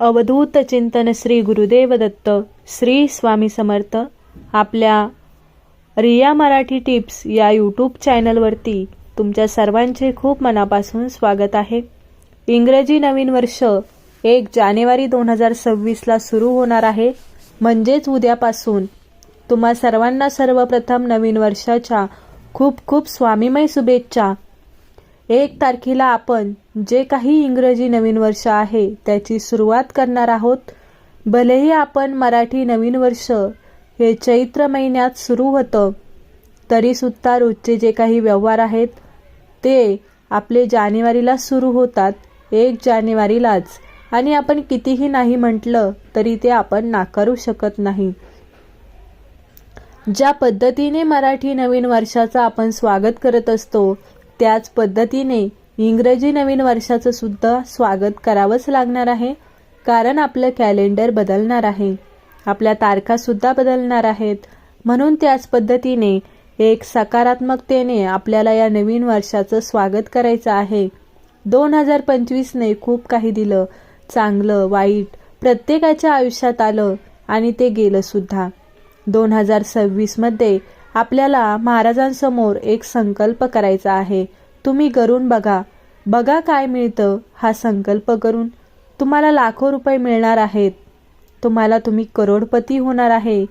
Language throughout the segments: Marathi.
अवधूत चिंतन श्री गुरुदेव दत्त श्री स्वामी समर्थ. आपल्या रिया मराठी टिप्स या यूट्यूब चॅनलवरती तुमच्या सर्वांचे खूप मनापासून स्वागत आहे. इंग्रजी नवीन वर्ष एक जानेवारी दोन हजार सव्वीसला सुरू होणार आहे. म्हणजेच उद्यापासून तुम्हा सर्वांना सर्वप्रथम नवीन वर्षाच्या खूप खूप स्वामीमय शुभेच्छा. एक तारखेला आपण जे काही इंग्रजी नवीन वर्ष आहे त्याची सुरुवात करणार आहोत. भलेही आपण मराठी नवीन वर्ष हे चैत्र महिन्यात सुरू होतं तरीसुद्धा रोजचे जे काही व्यवहार आहेत ते आपले जानेवारीला सुरू होतात एक जानेवारीलाच. आणि आपण कितीही नाही म्हटलं तरी ते आपण नाकारू शकत नाही. ज्या पद्धतीने मराठी नवीन वर्षाचं आपण स्वागत करत असतो त्याच पद्धतीने इंग्रजी नवीन वर्षाचं सुद्धा स्वागत करावंच लागणार आहे. कारण आपलं कॅलेंडर बदलणार आहे. आपल्या तारखासुद्धा बदलणार आहेत. म्हणून त्याच पद्धतीने एक सकारात्मकतेने आपल्याला या नवीन वर्षाचं स्वागत करायचं आहे. दोन हजार पंचवीसने खूप काही दिलं. चांगलं वाईट प्रत्येकाच्या आयुष्यात आलं आणि ते गेलं सुद्धा. दोन हजार सव्वीसमध्ये आपल्याला महाराजांसमोर एक संकल्प करायचा आहे. तुम्ही करून बघा. बघा काय मिळतं हा संकल्प करून. तुम्हाला लाखो रुपये मिळणार आहेत. तुम्हाला तुम्ही करोडपती होणार आहे.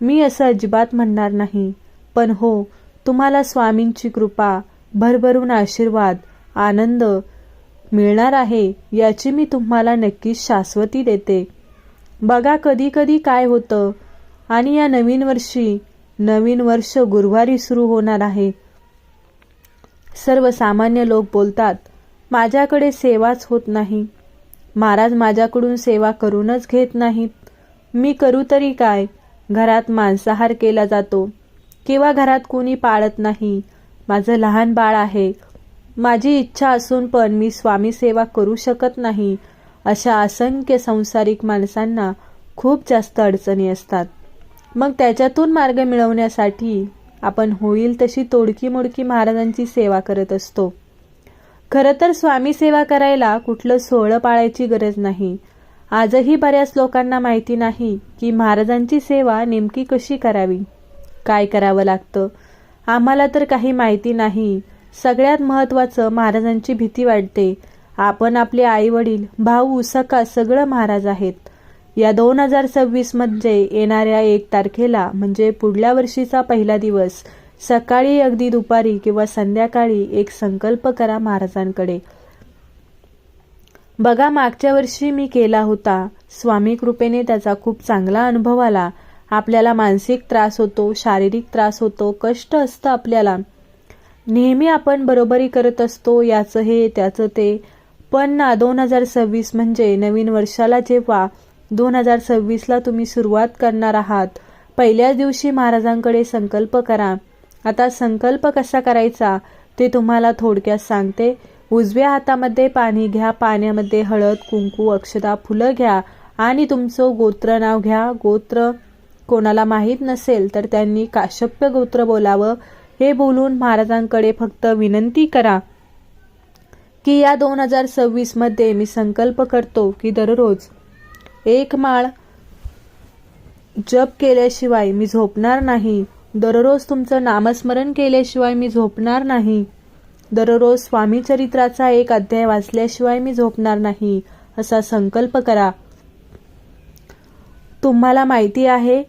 मी असं अजिबात म्हणणार नाही. पण हो तुम्हाला स्वामींची कृपा भरभरून आशीर्वाद आनंद मिळणार आहे याची मी तुम्हाला नक्कीच शाश्वती देते. बघा कधी कधी काय होतं. आणि या नवीन वर्षी नवीन वर्ष गुरुवारी सुरू होणार आहे. सर्वसामान्य लोक बोलतात माझ्याकडे सेवाच होत नाही. महाराज माझ्याकडून सेवा करूनच घेत नाहीत. मी करू तरी काय? घरात मांसाहार केला जातो. किंवा घरात कोणी पाळत नाही. माझं लहान बाळ आहे. माझी इच्छा असून पण मी स्वामी सेवा करू शकत नाही. अशा असंख्य संसारिक माणसांना खूप जास्त अडचणी असतात. मग त्याच्यातून मार्ग मिळवण्यासाठी आपण होईल तशी तोडकी मोडकी महाराजांची सेवा करत असतो. खरं तर स्वामी सेवा करायला कुठलं सोहळं पाळायची गरज नाही. आजही बऱ्याच लोकांना माहिती नाही की महाराजांची सेवा नेमकी कशी करावी? काय करावं लागतं? आम्हाला तर काही माहिती नाही. सगळ्यात महत्त्वाचं महाराजांची भीती वाटते. आपण आपले आई वडील भाऊ सका सगळं महाराज आहेत. या दोन हजार सव्वीसमध्ये येणाऱ्या एक तारखेला म्हणजे पुढल्या वर्षीचा पहिला दिवस सकाळी अगदी दुपारी किंवा संध्याकाळी एक संकल्प करा महाराजांकडे. बघा मागच्या वर्षी मी केला होता. स्वामी कृपेने त्याचा खूप चांगला अनुभव आला. आपल्याला मानसिक त्रास होतो शारीरिक त्रास होतो कष्ट असतं आपल्याला. नेहमी आपण बरोबरी करत असतो याचं हे त्याचं ते. पण ना दोन हजार सव्वीस म्हणजे नवीन वर्षाला जेव्हा दोन हजार सव्वीसला तुम्ही सुरुवात करणार आहात. पहिल्याच दिवशी महाराजांकडे संकल्प करा. आता संकल्प कसा करायचा ते तुम्हाला थोडक्यात सांगते. उजव्या हातामध्ये पाणी घ्या पाण्यामध्ये हळद कुंकू अक्षता फुलं घ्या आणि तुमचं गोत्र नाव घ्या. गोत्र कोणाला माहीत नसेल तर त्यांनी काश्यप्य गोत्र बोलावं. हे बोलून महाराजांकडे फक्त विनंती करा की या दोन हजार सव्वीसमध्ये मी संकल्प करतो की दररोज एक माळ जप केल्याशिवाय मी झोपणार नाही. दररोज तुमचं नामस्मरण केल्याशिवाय मी झोपणार नाही. दररोज स्वामी चरित्राचा एक अध्याय वाचल्याशिवाय मी झोपणार नाही असा संकल्प करा. तुम्हाला माहिती आहे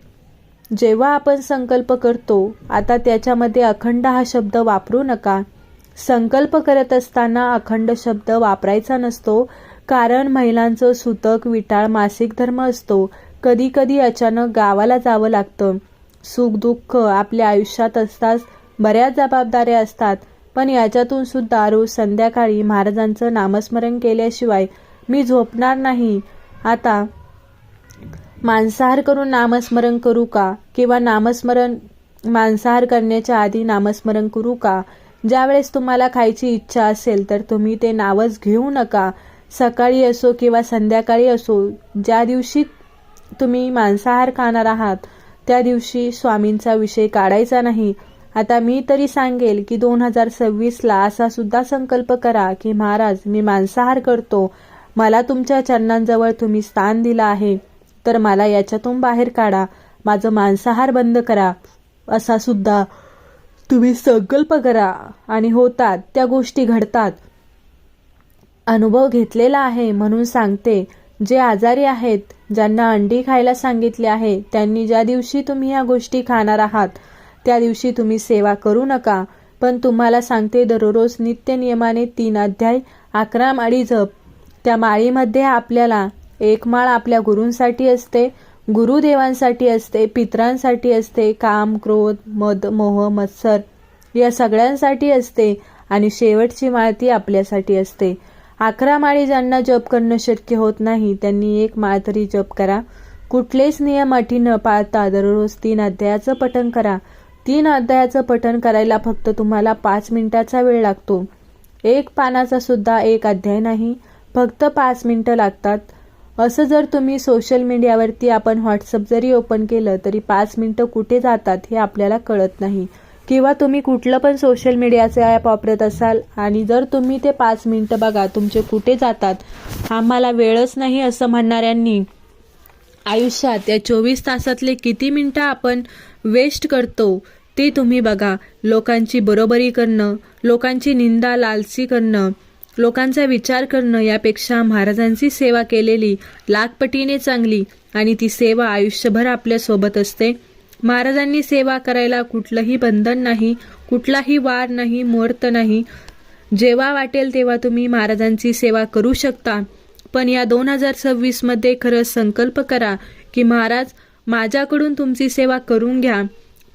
जेव्हा आपण संकल्प करतो आता त्याच्यामध्ये अखंड हा शब्द वापरू नका. संकल्प करत असताना अखंड शब्द वापरायचा नसतो कारण महिलांचं सुतक विटाळ मासिक धर्म असतो. कधी कधी अचानक गावाला जावं लागतं. सुख दुःख आपल्या आयुष्यात असताच बऱ्याच जबाबदाऱ्या असतात. पण याच्यातून सुद्धा रोज संध्याकाळी महाराजांचं नामस्मरण केल्याशिवाय मी झोपणार नाही. आता मांसाहार करून नामस्मरण करू का? किंवा नामस्मरण मांसाहार करण्याच्या आधी नामस्मरण करू का? ज्यावेळेस तुम्हाला खायची इच्छा असेल तर तुम्ही ते नावच घेऊ नका. सकाळी असो किंवा संध्याकाळी असो ज्या दिवशी तुम्ही मांसाहार खाणार आहात त्या दिवशी स्वामींचा विषय काढायचा नाही. आता मी तरी सांगेल की दोन हजार सव्वीसला असा सुद्धा संकल्प करा की महाराज मी मांसाहार करतो. मला तुमच्या चरणांजवळ तुम्ही स्थान दिलं आहे. तर मला याच्यातून बाहेर काढा. माझं मांसाहार बंद करा. असा सुद्धा तुम्ही संकल्प करा. आणि होतात त्या गोष्टी घडतात. अनुभव घेतलेला आहे म्हणून सांगते. जे आजारी आहेत ज्यांना अंडी खायला सांगितले आहे त्यांनी ज्या दिवशी तुम्ही या गोष्टी खाणार आहात त्या दिवशी तुम्ही सेवा करू नका. पण तुम्हाला सांगते दररोज नित्य नियमाने तीन अध्याय अकरा माळी जप. त्या माळीमध्ये आपल्याला एक माळ आपल्या गुरूंसाठी असते गुरुदेवांसाठी असते पित्रांसाठी असते काम क्रोध मद मोह मत्सर या सगळ्यांसाठी असते आणि शेवटची माळ ती आपल्यासाठी असते. अकरा माळी ज्यांना जप करणं शक्य होत नाही त्यांनी एक माळ तरी जप करा. कुठलेच नियम अटी न पाळता दररोज तीन अध्यायाचं पठण करा. तीन अध्यायाचं पठण करायला फक्त तुम्हाला पाच मिनिटाचा वेळ लागतो. एक पानाचा सुद्धा एक अध्याय नाही फक्त पाच मिनिटं लागतात. असं जर तुम्ही सोशल मीडियावरती आपण व्हॉट्सअप जरी ओपन केलं तरी पाच मिनिटं कुठे जातात हे आपल्याला कळत नाही. किंवा तुम्ही कुठलं पण सोशल मीडियाचे ॲप वापरत असाल आणि जर तुम्ही ते पाच मिनटं बघा तुमचे कुठे जातात आम्हाला वेळच नाही असं म्हणणाऱ्यांनी आयुष्यात या चोवीस तासातले किती मिनटं आपण वेस्ट करतो ते तुम्ही बघा. लोकांची बरोबरी करणं लोकांची निंदा लालची करणं लोकांचा विचार करणं यापेक्षा महाराजांची सेवा केलेली लाखपटीने चांगली आणि ती सेवा आयुष्यभर आपल्यासोबत असते. महाराजांनी सेवा करायला कुठलंही बंधन नाही कुठलाही वार नाही मुहूर्त नाही. जेव्हा वाटेल तेव्हा तुम्ही महाराजांची सेवा करू शकता. पण या दोन हजार सव्वीसमध्ये खरंच संकल्प करा की महाराज माझ्याकडून तुमची सेवा करून घ्या.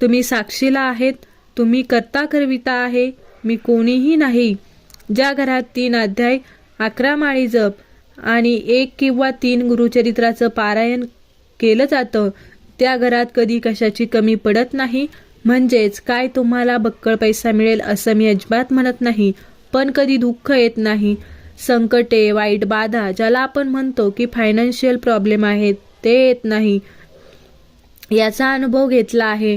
तुम्ही साक्षीला आहेत तुम्ही करता करविता आहे मी कोणीही नाही. ज्या घरात तीन अध्याय अकरा माळी जप आणि एक किंवा तीन गुरुचरित्राचं पारायण केलं जातं त्या घरात कधी कशाची कमी पडत नाही. म्हणजेच काय तुम्हाला बक्कळ पैसा मिळेल असं मी अजिबात म्हणत नाही. पण कधी दुःख येत नाही. संकटे वाईट बाधा ज्याला आपण म्हणतो की फायनान्शियल प्रॉब्लेम आहेत ते येत नाही. याचा अनुभव घेतला आहे.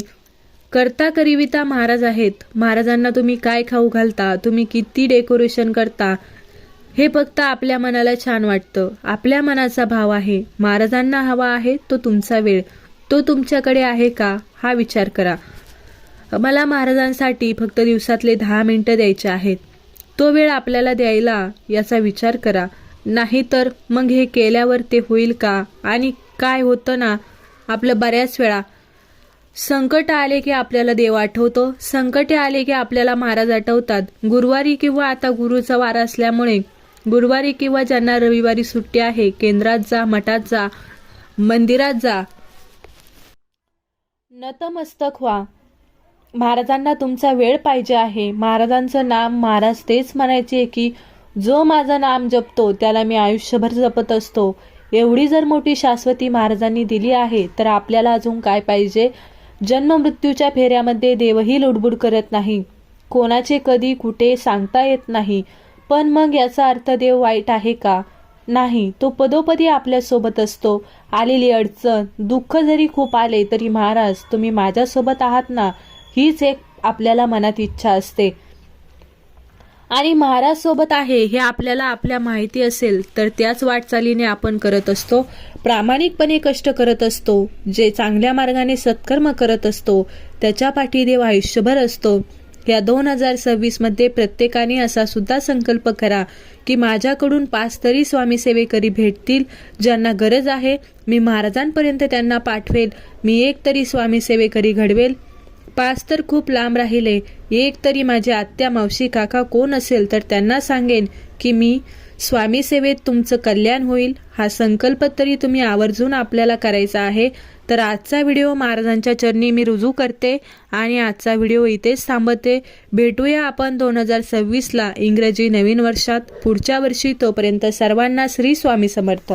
करता करिविता महाराज आहेत. महाराजांना तुम्ही काय खाऊ घालता? तुम्ही किती डेकोरेशन करता? हे फक्त आपल्या मनाला छान वाटतं. आपल्या मनाचा भाव आहे. महाराजांना हवा आहे तो तुमचा वेळ. तो तुमच्याकडे आहे का? हा विचार करा. मला महाराजांसाठी फक्त दिवसातले दहा मिनटं द्यायचे आहेत. तो वेळ आपल्याला द्यायला याचा विचार करा. नाहीतर मग हे केल्यावर ते होईल का? आणि काय होतं ना? आपलं बऱ्याच वेळा. संकट आले की आपल्याला देव आठवतो. संकटे आले की आपल्याला महाराज आठवतात. गुरुवारी किंवा आता गुरुचा वार असल्यामुळे गुरुवारी किंवा ज्यांना रविवारी सुट्टी आहे केंद्रात जा मठात जा मंदिरात जा नतमस्तक व्हा. महाराजांना तुमचा वेळ पाहिजे आहे. महाराजांचं नाम महाराज तेच म्हणायचे की जो माझं नाम जपतो त्याला मी आयुष्यभर जपत असतो. एवढी जर मोठी शाश्वती महाराजांनी दिली आहे तर आपल्याला अजून काय पाहिजे? जन्म मृत्यूच्या फेऱ्यामध्ये देवही लुडबुड करत नाही. कोणाचे कधी कुठे सांगता येत नाही. पण मग याचा अर्थ देव वाईट आहे का? नाही तो पदोपदी आपल्यासोबत असतो. आलेली अडचण दुःख जरी खूप आले तरी महाराज तुम्ही माझ्यासोबत आहात ना हीच एक आपल्याला मनात इच्छा असते. आणि महाराज सोबत आहे हे आपल्याला आपल्या माहिती असेल तर त्याच वाटचालीने आपण करत असतो. प्रामाणिकपणे कष्ट करत असतो. जे चांगल्या मार्गाने सत्कर्म करत असतो त्याच्या पाठी देव आयुष्यभर असतो. या दोन हजार सव्वीसमध्ये प्रत्येकाने असा सुद्धा संकल्प करा की माझ्याकडून पाच तरी स्वामी सेवेकरी भेटतील ज्यांना गरज आहे मी महाराजांपर्यंत त्यांना पाठवेल मी एक तरी स्वामी सेवेकरी घडवेल. पाच तर खूप लांब राहिले एक तरी माझ्या आत्या मावशी काका कोण असेल तर त्यांना सांगेन की मी स्वामी सेवेत तुमचं कल्याण होईल. हा संकल्प तरी तुम्ही आवर्जून आपल्याला करायचा आहे. तर आजचा व्हिडिओ महाराजांच्या चरणी मी रुजू करते आणि आजचा व्हिडिओ इथेच थांबते भेटूया आपण दोन हजार सव्वीसला इंग्रजी नवीन वर्षात. पुढच्या वर्षी तोपर्यंत सर्वांना श्री स्वामी समर्थ.